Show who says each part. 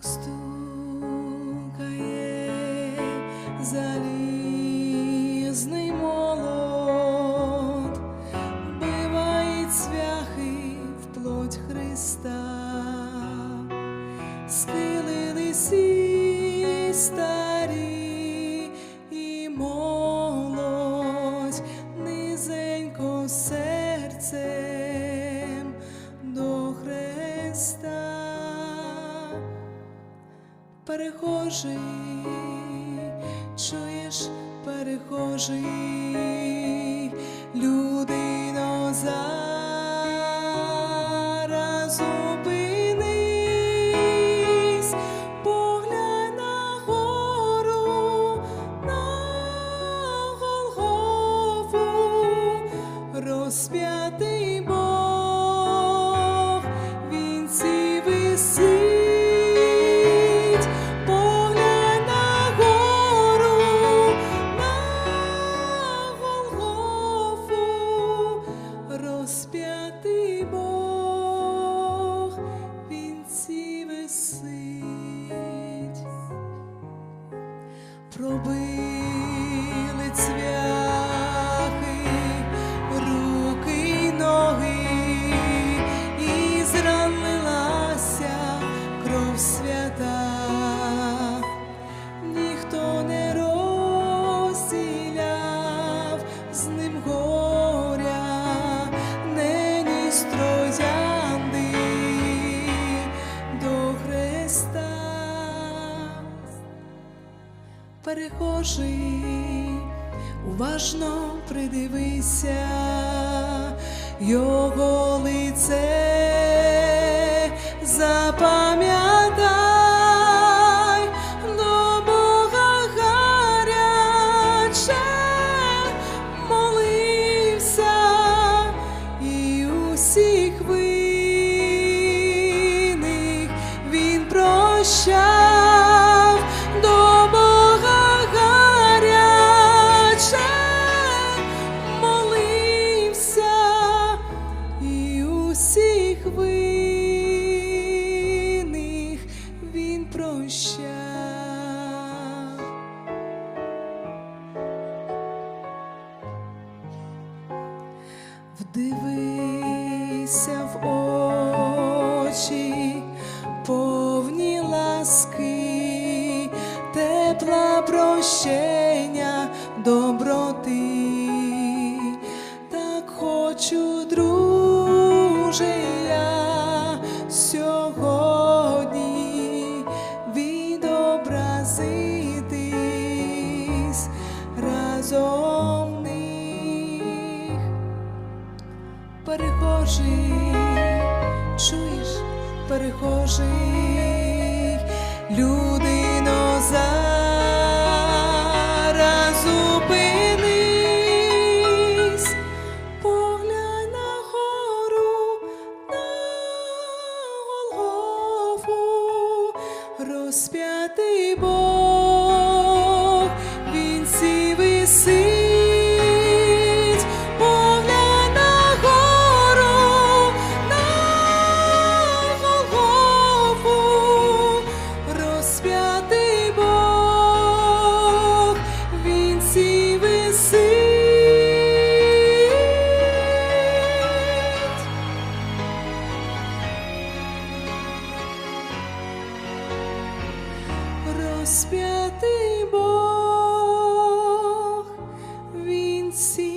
Speaker 1: стукає залізний молот, биває цвяхи в Христа, схилились і Перехожий, чуєш, перехожий, людино зараз перехожий, уважно придивися, його лице запам'ятай Вдивися в очі, повні ласки, тепла прощення, доброти, так хочу, друже, я сьогодні відобразитись разом перехожий, чуєш, перехожий, людино зараз поглянь на гору, на Голгофу, розп'ятий Бог. розп'ятий Бог, він сі.